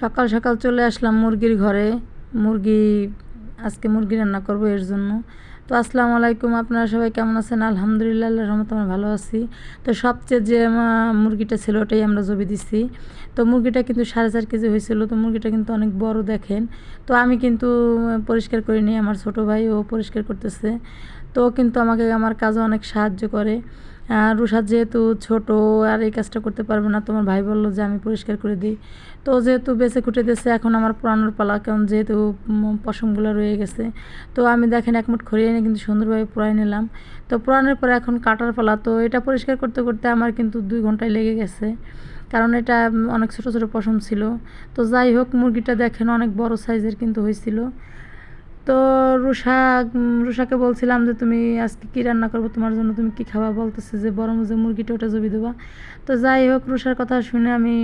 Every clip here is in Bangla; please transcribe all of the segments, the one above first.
সকাল সকাল চলে আসলাম মুরগির ঘরে। মুরগি, আজকে মুরগি রান্না করব এর জন্য। তো আসসালামু আলাইকুম, আপনারা সবাই কেমন আছেন? আলহামদুলিল্লাহ রহমতে আমরা ভালো আছি। তো সবচেয়ে যে মুরগিটা ছিল ওটাই আমরা জবি দিছি। তো মুরগিটা কিন্তু সাড়ে চার কেজি হয়েছিল, তো মুরগিটা কিন্তু অনেক বড় দেখেন। তো আমি কিন্তু পরিষ্কার করিনি আমার ছোট ভাই ও পরিষ্কার করতেছে। তো কিন্তু আমাকে, আমার কাজে অনেক সাহায্য করে। রুষাদ যেহেতু ছোট, আর এই কাজটা করতে পারবে না, তোমার ভাই বলল যে আমি পরিষ্কার করে দিই। তো যেহেতু বেছে কুটে দিয়েছে, এখন আমার পুরানোর পালা, কারণ যেহেতু পশমগুলো রয়ে গেছে। তো আমি দেখেন এক মুঠ খড়িয়ে এনে কিন্তু সুন্দরভাবে পুরাই নিলাম। তো পুরানোর পরে এখন কাটার পালা, তো এটা পরিষ্কার করতে করতে আমার কিন্তু দুই ঘন্টায় লেগে গেছে। কারণ এটা অনেক ছোটো ছোটো পশম ছিল। তো যাই হোক, মুরগিটা দেখেন অনেক বড় সাইজের কিন্তু হয়েছিল। তো রুষা রুষাকে বলছিলাম যে তুমি আজকে কী রান্না করব, তোমার জন্য তুমি কী খাওয়া বলতেছে যে বড় যে মুরগিটা ওটা জবি দেবা। তো যাই হোক, রুষার কথা শুনে আমি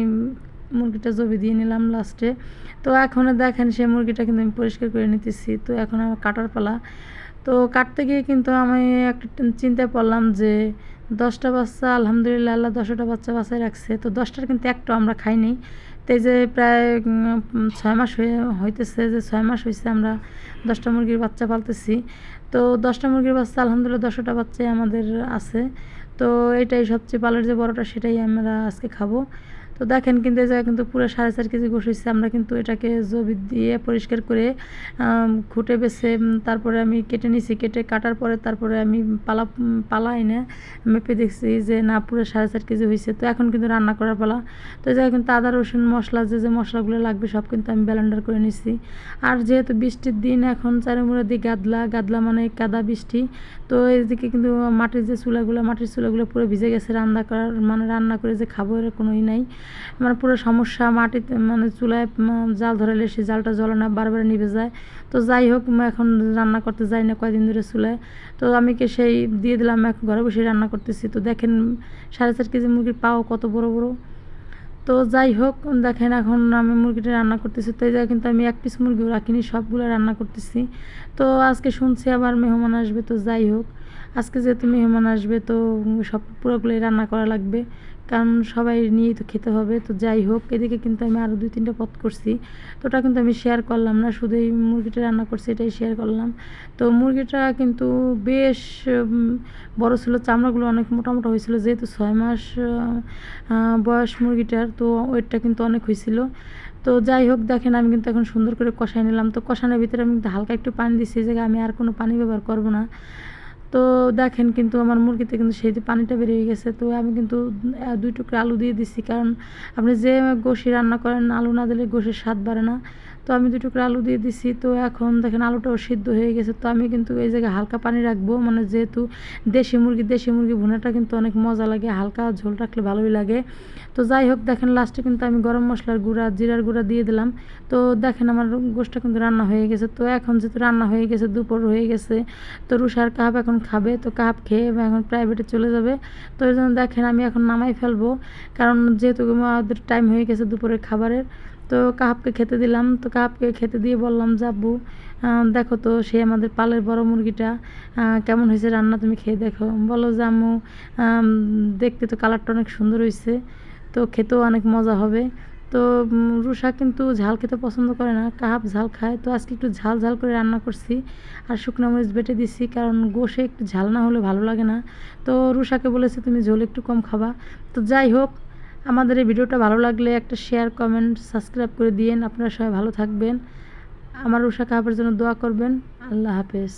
মুরগিটা জবি দিয়ে নিলাম লাস্টে তো এখন দেখেন সে মুরগিটা কিন্তু আমি পরিষ্কার করে নিতেছি। তো এখন আমার কাটার পালা। তো কাটতে গিয়ে কিন্তু আমি একটা চিন্তায় পড়লাম যে দশটা বাচ্চা, আলহামদুলিল্লাহ, আল্লাহ দশটা বাচ্চা বাসায় রাখছে। তো দশটার কিন্তু একটা আমরা খাইনি। তো যে প্রায় ছয় মাস হয়ে, হইতেছে যে ছয় মাস হয়েছে আমরা দশটা মুরগির বাচ্চা পালতেছি। তো দশটা মুরগির বাচ্চা আলহামদুলিল্লাহ দশটা বাচ্চাই আমাদের আছে। তো এটাই সবচেয়ে পালের যে বড়টা সেটাই আমরা আজকে খাব। তো দেখেন কিন্তু এই জায়গায় কিন্তু পুরো সাড়ে চার কেজি গোস হয়েছে আমরা কিন্তু এটাকে জবি দিয়ে পরিষ্কার করে খুঁটে বেছে তারপরে আমি কেটে নিছি। কেটে কাটার পরে তারপরে আমি পালা পালা এনে মেপে দেখছি যে না, পুরো সাড়ে চার কেজি হয়েছে তো এখন কিন্তু রান্না করার পালা। তো এই জায়গায় কিন্তু আদা, রসুন মশলা, যে যে মশলাগুলো লাগবে সব কিন্তু আমি ব্যালেন্ডার করে নিছি। আর যেহেতু বৃষ্টির দিন, এখন চারিমুড়ে দিয়ে গাদলা গাদলা মানে কাদা বৃষ্টি। তো এদিকে কিন্তু মাটির যে চুলাগুলো, মাটির চুলাগুলো পুরো ভিজে গেছে রান্না করার মানে রান্না করে যে খাব এর কোনোই নাই। মানে পুরো সমস্যা মাটিতে মানে চুলায় জাল ধরালে সে জালটা জ্বলে না, বারবার নিভে যায়। তো যাই হোক এখন রান্না করতে যাই না কয়দিন ধরে চুলায়। তো আমি কে সেই দিয়ে দিলাম, এখন ঘরে বসে রান্না করতেছি। তো দেখেন, সাড়ে চার কেজি মুরগির পাও কত বড় বড়। তো যাই হোক, দেখেন এখন আমি মুরগিটা রান্না করতেছি। তো এই কিন্তু আমি এক পিস মুরগিও রাখিনি, সবগুলো রান্না করতেছি। তো আজকে শুনছি আবার মেহমান আসবে, তো যাই হোক। আজকে যেহেতু মেহমান আসবে তো সব পুরোগুলোই রান্না করা লাগবে। কারণ সবাই নিয়েই তো খেতে হবে, তো যাই হোক, এদিকে কিন্তু আমি আরও দুই তিনটা পথ করছি। তো ওটা কিন্তু আমি শেয়ার করলাম না, শুধু এই মুরগিটা রান্না করছি, এটাই শেয়ার করলাম। তো মুরগিটা কিন্তু বেশ বড় ছিল, চামড়াগুলো অনেক মোটা মোটা হয়েছিল, যেহেতু ছয় মাস বয়স মুরগিটার, তো ওয়েটটা কিন্তু অনেক হয়েছিল। তো যাই হোক, দেখেন আমি কিন্তু এখন সুন্দর করে কষাই নিলাম। তো কষানোর ভিতরে আমি হালকা একটু পানি দিচ্ছি যে আমি আর কোনো পানি ব্যবহার করব না। তো দেখেন কিন্তু আমার মুরগিতে কিন্তু সেই যে পানিটা বেরিয়ে গেছে, তো আমি কিন্তু দুই টুকরা আলু দিয়ে দিচ্ছি কারণ আপনি যে গোশি রান্না করেন, আলু না দিলে গোশের স্বাদ বাড়ে না। তো আমি দুটো করে আলু দিয়ে দিছি। তো এখন দেখেন আলুটাও সিদ্ধ হয়ে গেছে। তো আমি কিন্তু এই জায়গায় হালকা পানি রাখব। মানে যেহেতু দেশি মুরগি দেশি মুরগি ভুনাটা কিন্তু অনেক মজা লাগে। হালকা ঝোল রাখলে ভালোই লাগে। তো যাই হোক, দেখেন লাস্টে কিন্তু আমি গরম মশলার গুঁড়া, জিরার গুঁড়া দিয়ে দিলাম। তো দেখেন আমার গোষ্ঠটা কিন্তু রান্না হয়ে গেছে। তো এখন যেহেতু রান্না হয়ে গেছে, দুপুর হয়ে গেছে, তো রুষার কাপ এখন খাবে। তো কাপ খেয়ে এখন প্রাইভেটে চলে যাবে। তো এই জন্য দেখেন আমি এখন নামাই ফেলব। কারণ যেহেতু আমাদের টাইম হয়ে গেছে দুপুরের খাবারের তো কাহাবকে খেতে দিলাম। তো কাহাবকে খেতে দিয়ে বললাম যাবু দেখো তো, সে আমাদের পালের বড় মুরগিটা কেমন হয়েছে রান্না তুমি খেয়ে দেখো। বলো যে দেখতে তো কালারটা অনেক সুন্দর হয়েছে তো খেতেও অনেক মজা হবে। তো রুষা কিন্তু ঝাল খেতে পছন্দ করে না, কাহাব ঝাল খায়। তো আজকে একটু ঝাল ঝাল করে রান্না করছি আর শুকনো মরিচ বেটে দিছি, কারণ গোশে একটু ঝাল না হলে ভালো লাগে না। তো রুষাকে বলেছে, তুমি ঝোল একটু কম খাবা। তো যাই হোক আমাদের এই ভিডিওটা ভালো লাগলে একটা শেয়ার কমেন্ট সাবস্ক্রাইব করে দিয়েন। আপনারা সবাই ভালো থাকবেন। আমার উষা কাপের জন্য দোয়া করবেন। আল্লাহ হাফেজ।